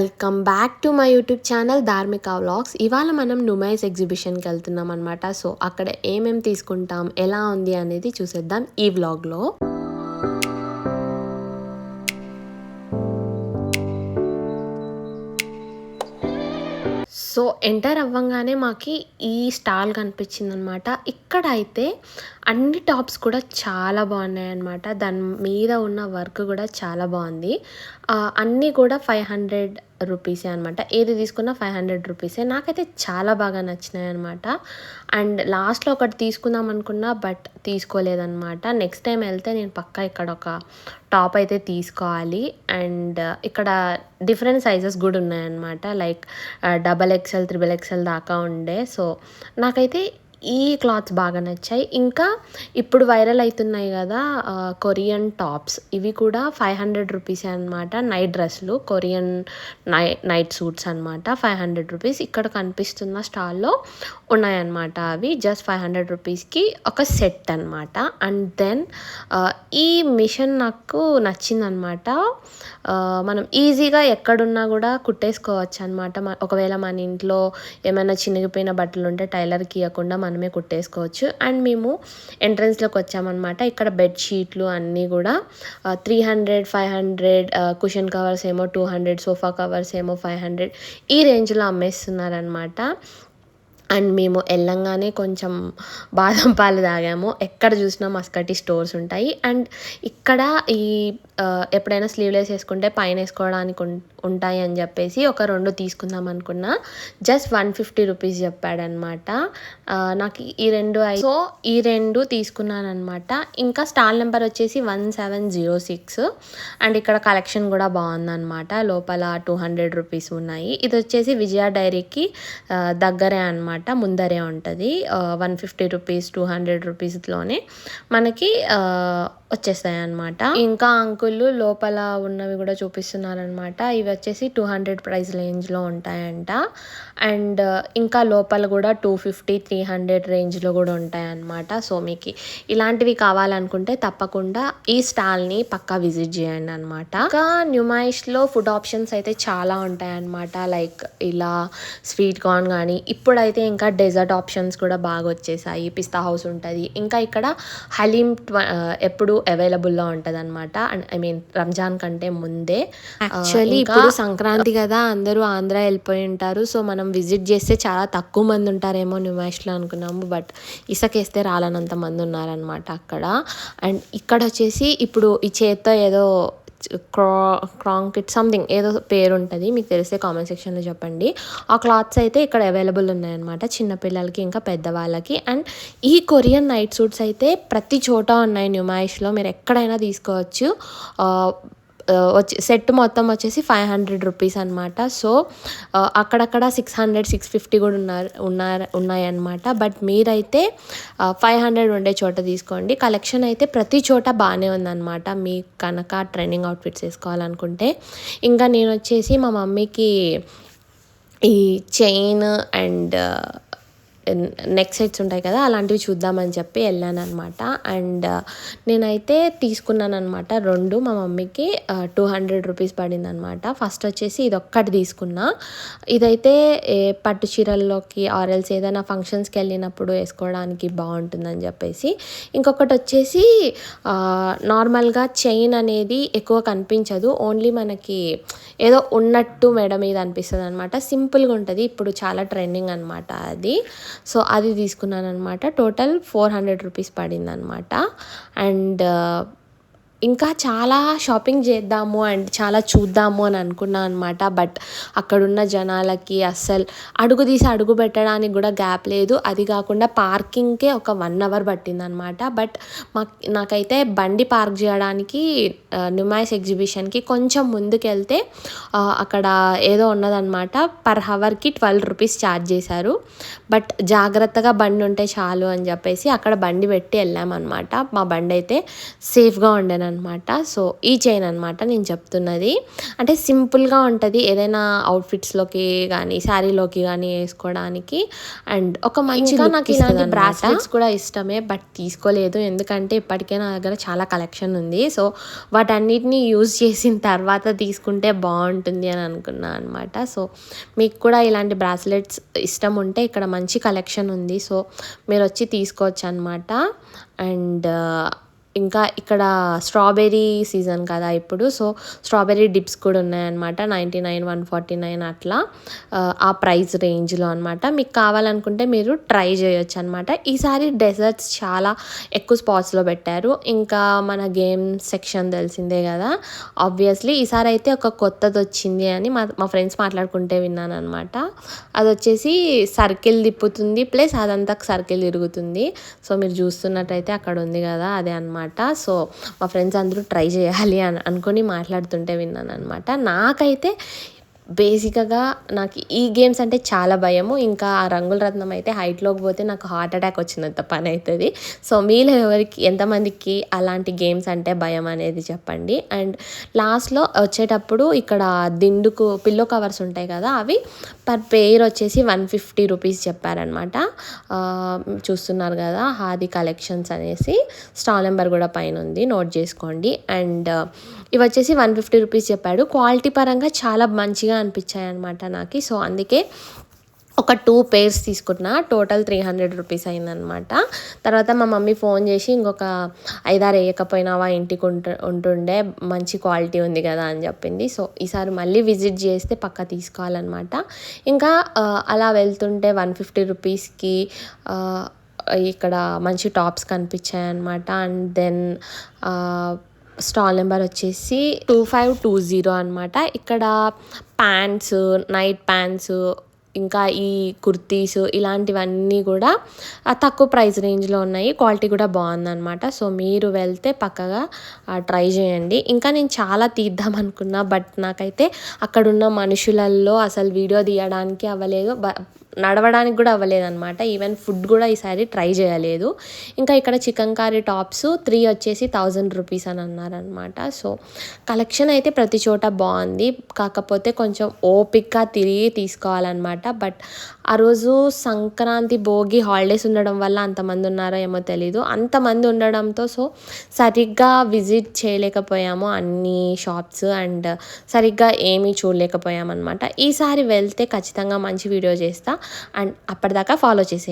Welcome back to my YouTube channel Dharmika vlogs ఇవాళ మనం నుమైస్ ఎగ్జిబిషన్కి వెళ్తున్నాం అనమాట సో అక్కడ ఏమేమి తీసుకుంటాం ఎలా ఉంది అనేది చూసేద్దాం ఈ వ్లాగ్లో సో ఎంటర్ అవ్వంగానే మాకి ఈ స్టాల్ కనిపించింది అనమాట ఇక్కడ అయితే అన్ని టాప్స్ కూడా చాలా బాగున్నాయి అనమాట దాని మీద ఉన్న వర్క్ కూడా చాలా బాగుంది. అన్నీ కూడా ఫైవ్ హండ్రెడ్ రూపీసే అనమాట ఏది తీసుకున్నా ఫైవ్ హండ్రెడ్ రూపీసే. నాకైతే చాలా బాగా నచ్చినాయి అనమాట అండ్ లాస్ట్లో ఒకటి తీసుకుందాం అనుకున్నా బట్ తీసుకోలేదనమాట నెక్స్ట్ టైం వెళ్తే నేను పక్కా ఇక్కడ ఒక టాప్ అయితే తీసుకోవాలి. అండ్ ఇక్కడ డిఫరెంట్ సైజెస్ కూడా ఉన్నాయన్నమాట. Like double XL triple XL దాకా ఉండే. సో నాకైతే ఈ క్లాత్స్ బాగా నచ్చాయి. ఇంకా ఇప్పుడు వైరల్ అవుతున్నాయి కదా కొరియన్ టాప్స్. ఇవి కూడా ఫైవ్ హండ్రెడ్ రూపీస్ అనమాట నైట్ డ్రెస్లు కొరియన్ నై నైట్ సూట్స్ అనమాట ఫైవ్ హండ్రెడ్ రూపీస్ ఇక్కడ కనిపిస్తున్న స్టాల్లో ఉన్నాయన్నమాట అవి. జస్ట్ ఫైవ్ హండ్రెడ్ రూపీస్కి ఒక సెట్ అనమాట అండ్ దెన్ ఈ మిషన్ నాకు నచ్చిందనమాట మనం ఈజీగా ఎక్కడున్నా కూడా కుట్టేసుకోవచ్చు అనమాట ఒకవేళ మన ఇంట్లో ఏమైనా చినిగిపోయిన బట్టలు ఉంటే టైలర్కి ఇవ్వకుండా మనమే కుట్టేసుకోవచ్చు. అండ్ మేము ఎంట్రన్స్లోకి వచ్చామన్నమాట. ఇక్కడ బెడ్షీట్లు అన్నీ కూడా three hundred five hundred cushion covers ఏమో టూ హండ్రెడ్ సోఫా కవర్స్ ఏమో ఫైవ్ హండ్రెడ్ ఈ రేంజ్లో అమ్మేస్తున్నారనమాట అండ్ మేము వెళ్ళంగానే కొంచెం బాదం పాలు తాగాము. ఎక్కడ చూసినా మస్కటి స్టోర్స్ ఉంటాయి. అండ్ ఇక్కడ ఈ ఎప్పుడైనా స్లీవ్లెస్ వేసుకుంటే పైన వేసుకోవడానికి ఉంటాయి అని చెప్పేసి ఒక రెండు తీసుకుందాం అనుకున్నా. జస్ట్ వన్ ఫిఫ్టీ రూపీస్ చెప్పాడనమాట. నాకు ఈ రెండు అయి- సో ఈ రెండు తీసుకున్నాను అనమాట ఇంకా స్టాల్ నెంబర్ వచ్చేసి one seven zero six. And ఇక్కడ కలెక్షన్ కూడా బాగుందన్నమాట లోపల టూ హండ్రెడ్ రూపీస్ ఉన్నాయి. ఇది వచ్చేసి విజయ డైరీకి దగ్గరే అనమాట ముందరే ఉంటుంది. One fifty rupees two hundred రూపీస్లోనే మనకి వచ్చేస్తాయి అనమాట ఇంకా అంకుల్ లోపల ఉన్నవి కూడా చూపిస్తున్నారనమాట ఇవి వచ్చేసి టూ హండ్రెడ్ ప్రైస్ రేంజ్లో ఉంటాయంట. అండ్ ఇంకా లోపల కూడా టూ ఫిఫ్టీ త్రీ హండ్రెడ్ రేంజ్లో కూడా ఉంటాయన్నమాట. సో మీకు ఇలాంటివి కావాలనుకుంటే తప్పకుండా ఈ స్టాల్ని పక్కా విజిట్ చేయండి అనమాట ఇంకా న్యూమాయిష్లో ఫుడ్ ఆప్షన్స్ అయితే చాలా ఉంటాయన్నమాట. లైక్ ఇలా స్వీట్ కార్న్ కానీ ఇప్పుడైతే ఇంకా డెజర్ట్ ఆప్షన్స్ కూడా బాగా వచ్చేసాయి. పిస్తా హౌస్ ఉంటుంది. ఇంకా ఇక్కడ హలీం ట్వ- ఎప్పుడు అవైలబుల్లో ఉంటుంది అనమాట ఐ మీన్ రంజాన్ కంటే ముందే యాక్చువల్లీ ఇప్పుడు సంక్రాంతి కదా అందరూ ఆంధ్ర వెళ్ళిపోయి ఉంటారు. సో మనం విజిట్ చేస్తే చాలా తక్కువ మంది ఉంటారేమో న్యూమాష్లో అనుకున్నాము. బట్ ఇసకేస్తే రాలనంత మంది ఉన్నారనమాట అక్కడ. అండ్ ఇక్కడ వచ్చేసి ఇప్పుడు ఈ చేత్తో ఏదో క్రా క్రాంకిట్ సంథింగ్ ఏదో పేరు ఉంటుంది మీకు తెలిస్తే కామెంట్ సెక్షన్లో చెప్పండి. ఆ క్లాత్స్ అయితే ఇక్కడ అవైలబుల్ ఉన్నాయన్నమాట చిన్నపిల్లలకి ఇంకా పెద్దవాళ్ళకి. అండ్ ఈ కొరియన్ నైట్ సూట్స్ అయితే ప్రతి చోట ఉన్నాయి న్యూమాయిష్లో మీరు ఎక్కడైనా తీసుకోవచ్చు. వచ్చి సెట్ మొత్తం వచ్చేసి ఫైవ్ హండ్రెడ్ రూపీస్ అనమాట సో అక్కడక్కడ సిక్స్ హండ్రెడ్ సిక్స్ ఫిఫ్టీ కూడా ఉన్నారు ఉన్నారు ఉన్నాయన్నమాట. బట్ మీరైతే ఫైవ్ హండ్రెడ్ ఉండే చోట తీసుకోండి. కలెక్షన్ అయితే ప్రతి చోట బాగానే ఉందన్నమాట. మీ కనుక ట్రైనింగ్ అవుట్ఫిట్స్ వేసుకోవాలనుకుంటే. ఇంకా నేను వచ్చేసి మా మమ్మీకి ఈ చైన్ అండ్ నెక్ సెట్స్ ఉంటాయి కదా అలాంటివి చూద్దామని చెప్పి వెళ్ళాను అనమాట అండ్ uh, నేనైతే తీసుకున్నాను అనమాట రెండు. మా మమ్మీకి టూ హండ్రెడ్ రూపీస్ పడింది అనమాట ఫస్ట్ వచ్చేసి ఇది ఒక్కటి తీసుకున్నా. ఇదైతే ఏ పట్టు చీరల్లోకి ఆరెల్స్ ఏదైనా ఫంక్షన్స్కి వెళ్ళినప్పుడు వేసుకోవడానికి బాగుంటుందని చెప్పేసి. ఇంకొకటి వచ్చేసి uh, నార్మల్గా చైన్ అనేది ఎక్కువ కనిపించదు. ఓన్లీ మనకి ఏదో ఉన్నట్టు మెడ మీద అనిపిస్తుంది అనమాట సింపుల్గా ఉంటుంది. ఇప్పుడు చాలా ట్రెండింగ్ అనమాట అది. సో అది తీసుకున్నాను అనమాట టోటల్ ఫోర్ హండ్రెడ్ రూపీస్ పడింది అనమాట అండ్ ఇంకా చాలా షాపింగ్ చేద్దాము అండ్ చాలా చూద్దాము అని అనుకున్నాను అనమాట బట్ అక్కడున్న జనాలకి అస్సలు అడుగు తీసి అడుగు పెట్టడానికి కూడా గ్యాప్ లేదు. అది కాకుండా పార్కింగ్కే ఒక వన్ అవర్ పట్టింది అనమాట బట్ మాకు నాకైతే బండి పార్క్ చేయడానికి నుమాయిస్ ఎగ్జిబిషన్కి కొంచెం ముందుకెళ్తే అక్కడ ఏదో ఉన్నదనమాట పర్ హవర్కి ట్వెల్వ్ రూపీస్ ఛార్జ్ చేశారు. బట్ జాగ్రత్తగా బండి ఉంటే చాలు అని చెప్పేసి అక్కడ బండి పెట్టి వెళ్ళామన్నమాట. మా బండి అయితే సేఫ్గా ఉండేనమాట అనమాట. సో ఈ చైన్ అనమాట నేను చెప్తున్నది. అంటే సింపుల్గా ఉంటుంది ఏదైనా అవుట్ఫిట్స్లోకి కానీ శారీలోకి కానీ వేసుకోవడానికి. అండ్ ఒక మంచిగా నాకు ఇలాంటి బ్రాస్లెట్స్ కూడా ఇష్టమే బట్ తీసుకోలేదు. ఎందుకంటే ఇప్పటికే నా దగ్గర చాలా కలెక్షన్ ఉంది. సో వాటన్నిటిని యూజ్ చేసిన తర్వాత తీసుకుంటే బాగుంటుంది అని అనుకున్నాను అనమాట. సో మీకు కూడా ఇలాంటి బ్రాస్లెట్స్ ఇష్టం ఉంటే ఇక్కడ మంచి కలెక్షన్ ఉంది. సో మీరు వచ్చి తీసుకోవచ్చు అనమాట. అండ్ ఇంకా ఇక్కడ స్ట్రాబెర్రీ సీజన్ కదా ఇప్పుడు. సో స్ట్రాబెర్రీ డిప్స్ కూడా ఉన్నాయన్నమాట. Ninety nine one forty nine అట్లా ఆ, ఆ ప్రైస్ రేంజ్లో అనమాట మీకు కావాలనుకుంటే మీరు ట్రై చేయొచ్చు అనమాట ఈసారి డెజర్ట్స్ చాలా ఎక్కువ స్పాట్స్లో పెట్టారు. ఇంకా మన గేమ్ సెక్షన్ తెలిసిందే కదా. ఆబ్వియస్లీ ఈసారి అయితే ఒక కొత్తది వచ్చింది అని మా మా ఫ్రెండ్స్ మాట్లాడుకుంటే విన్నాను అనమాట అది వచ్చేసి సర్కిల్ తిప్పుతుంది ప్లస్ అదంతా సర్కిల్ తిరుగుతుంది. సో మీరు చూస్తున్నట్టయితే అక్కడ ఉంది కదా అదే అనమాట అనమాట సో మా ఫ్రెండ్స్ అందరూ ట్రై చేయాలి అని అనుకొని మాట్లాడుతుంటే విన్నాను అనమాట నాకైతే బేసిక్గా నాకు ఈ గేమ్స్ అంటే చాలా భయము. ఇంకా ఆ రంగుల రత్నం అయితే హైట్లోకి పోతే నాకు హార్ట్ అటాక్ వచ్చినంత పని అవుతుంది. సో మీలో ఎవరికి ఎంతమందికి అలాంటి గేమ్స్ అంటే భయం అనేది చెప్పండి. అండ్ లాస్ట్లో వచ్చేటప్పుడు ఇక్కడ దిండుకు పిల్లో కవర్స్ ఉంటాయి కదా అవి పర్ పేర్ వచ్చేసి వన్ ఫిఫ్టీ రూపీస్ చెప్పారనమాట చూస్తున్నారు కదా హాది కలెక్షన్స్ అనేసి. స్టాల్ నెంబర్ కూడా పైన ఉంది నోట్ చేసుకోండి. అండ్ ఇవి వచ్చేసి వన్ ఫిఫ్టీ రూపీస్ చెప్పాడు. క్వాలిటీ పరంగా చాలా మంచిగా అనిపించాయి అనమాట నాకు. సో అందుకే ఒక టూ పేర్స్ తీసుకున్నా. టోటల్ త్రీ హండ్రెడ్ రూపీస్ అయిందనమాట తర్వాత మా మమ్మీ ఫోన్ చేసి ఇంకొక ఐదారు వేయకపోయినావా ఇంటికి ఉంటు ఉంటుండే మంచి క్వాలిటీ ఉంది కదా అని చెప్పింది. సో ఈసారి మళ్ళీ విజిట్ చేస్తే పక్క తీసుకోవాలన్నమాట. ఇంకా అలా వెళ్తుంటే వన్ ఫిఫ్టీ రూపీస్కి ఇక్కడ మంచి టాప్స్ కనిపించాయి అనమాట అండ్ దెన్ స్టాల్ నెంబర్ వచ్చేసి టూ ఫైవ్ టూ జీరో అనమాట ఇక్కడ ప్యాంట్స్ నైట్ ప్యాంట్స్ ఇంకా ఈ కుర్తీస్ ఇలాంటివన్నీ కూడా తక్కువ ప్రైస్ రేంజ్లో ఉన్నాయి. క్వాలిటీ కూడా బాగుందన్నమాట. సో మీరు వెళ్తే పక్కగా ట్రై చేయండి. ఇంకా నేను చాలా తీద్దాం అనుకున్నా బట్ నాకైతే అక్కడున్న మనుషులల్లో అసలు వీడియో తీయడానికి అవ్వలేదు. బ నడవడానికి కూడా అవ్వలేదన్నమాట. ఈవెన్ ఫుడ్ కూడా ఈసారి ట్రై చేయలేదు. ఇంకా ఇక్కడ చికెన్ కర్రీ టాప్స్ త్రీ వచ్చేసి థౌజండ్ రూపీస్ అని అన్నారనమాట సో కలెక్షన్ అయితే ప్రతి చోట బాగుంది. కాకపోతే కొంచెం ఓపిక్గా తిరిగి తీసుకోవాలన్నమాట. బట్ ఆ రోజు సంక్రాంతి భోగి హాలిడేస్ ఉండడం వల్ల అంతమంది ఉన్నారో ఏమో తెలీదు. అంతమంది ఉండడంతో సో సరిగ్గా విజిట్ చేయలేకపోయాము అన్ని షాప్స్ అండ్ సరిగ్గా ఏమీ చూడలేకపోయామన్నమాట. ఈసారి వెళ్తే ఖచ్చితంగా మంచి వీడియో చేస్తా. అండ్ అప్పటిదాకా ఫాలో చేసే